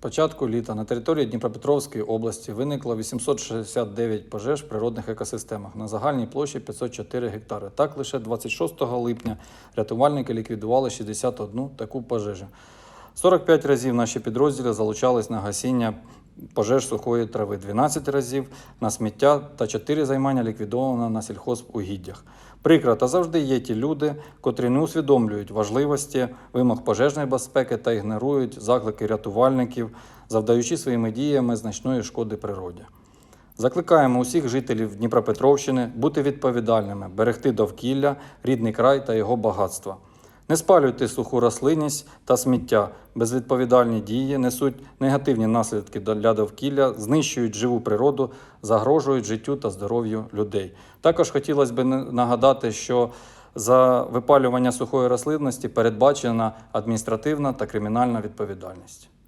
початку літа на території Дніпропетровської області виникло 869 пожеж в природних екосистемах на загальній площі 504 гектари. Так, лише 26 липня рятувальники ліквідували 61 таку пожежу. 45 разів наші підрозділи залучались на гасіння пожеж сухої трави, 12 разів на сміття та 4 займання ліквідовано на сільхозугіддях. Прикро, та завжди є ті люди, котрі не усвідомлюють важливості вимог пожежної безпеки та ігнорують заклики рятувальників, завдаючи своїми діями значної шкоди природі. Закликаємо усіх жителів Дніпропетровщини бути відповідальними, берегти довкілля, рідний край та його багатства. Не спалюйте суху рослинність та сміття. Безвідповідальні дії несуть негативні наслідки для довкілля, знищують живу природу, загрожують життю та здоров'ю людей. Також хотілося б нагадати, що за випалювання сухої рослинності передбачена адміністративна та кримінальна відповідальність.